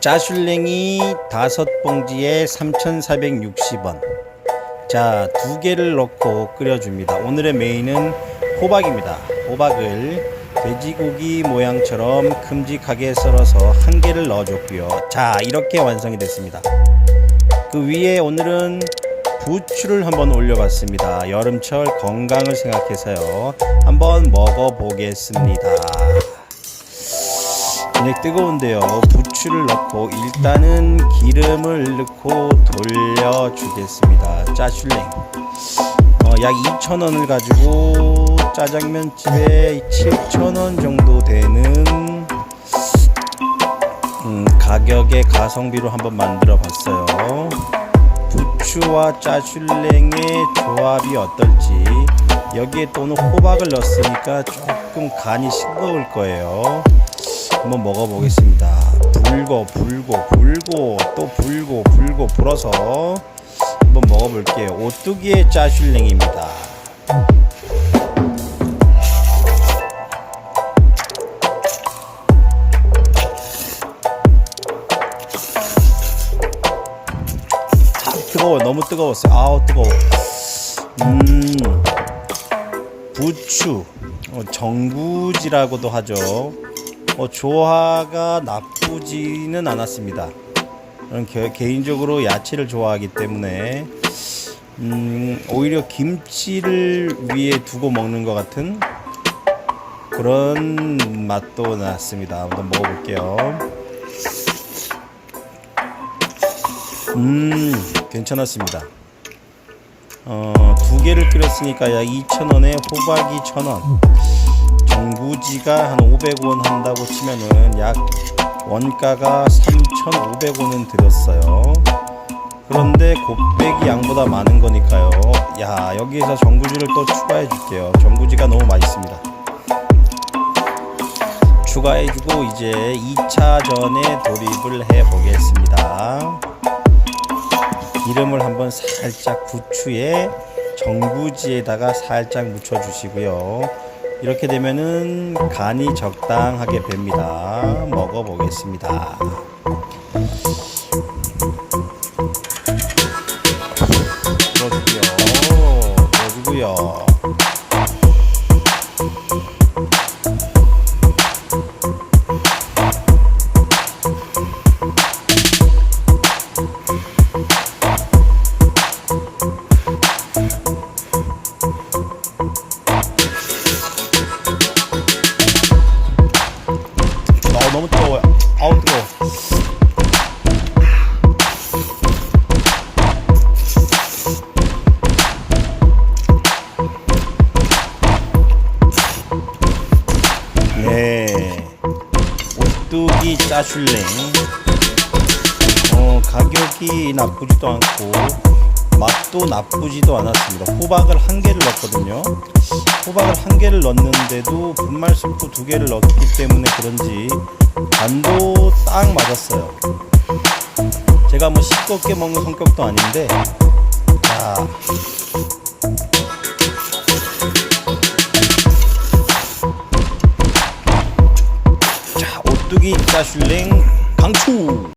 짜슐랭이 다섯 봉지에 3,460원. 자, 두 개를 넣고 끓여줍니다. 오늘의 메인은 호박입니다. 호박을 돼지고기 모양처럼 큼직하게 썰어서 한 개를 넣어줬고요. 자, 이렇게 완성이 됐습니다. 그 위에 오늘은 부추를 한번 올려봤습니다. 여름철 건강을 생각해서요. 한번 먹어보겠습니다. 굉장히 뜨거운데요. 부추를 넣고 일단은 기름을 넣고 돌려주겠습니다. 짜슐랭. 어, 약 2,000원을 가지고 짜장면 집에 7,000원 정도 되는 음, 가격의 가성비로 한번 만들어 봤어요. 부추와 짜슐랭의 조합이 어떨지 여기에 또는 호박을 넣었으니까 조금 간이 싱거울 거예요. 한번 먹어보겠습니다. 불고 불고 불고 또 불고 불고 불어서 한번 먹어볼게요. 오뚜기의 짜슐랭입니다. 아, 뜨거워 너무 뜨거웠어요. 아우 뜨거워. 음 부추 어, 정부지라고도 하죠. 어, 조화가 나쁘지는 않았습니다. 개, 개인적으로 야채를 좋아하기 때문에 음, 오히려 김치를 위에 두고 먹는 것 같은 그런 맛도 났습니다. 한번 먹어볼게요. 음, 괜찮았습니다. 어, 두 개를 끓였으니까 약 2,000원에 호박이 1,000원. 정부지가 한 500원 한다고 치면은 약 원가가 3,500원은 들었어요. 그런데 곱빼기 양보다 많은 거니까요. 야, 여기에서 정구지를 또 추가해 줄게요. 정구지가 너무 맛있습니다. 추가해 주고 이제 2차전에 돌입을 해 보겠습니다. 기름을 한번 살짝 부추에 정구지에다가 살짝 묻혀 주시고요. 이렇게 되면은 간이 적당하게 뵭니다. 먹어보겠습니다. 넣어주고요. 넣어주고요. 너무 뜨거워요. 아우 뜨거워. 네. 오뚜기 짜슐랭. 어, 가격이 나쁘지도 않고 맛도 나쁘지도 않았습니다. 호박을 한 개를 넣었거든요. 호박을 한 개를 넣었는데도 분말 스프 두 개를 넣었기 때문에 그런지 간도 딱 맞았어요. 제가 뭐 싱겁게 먹는 성격도 아닌데, 자. 자, 오뚜기 짜슐랭 강추!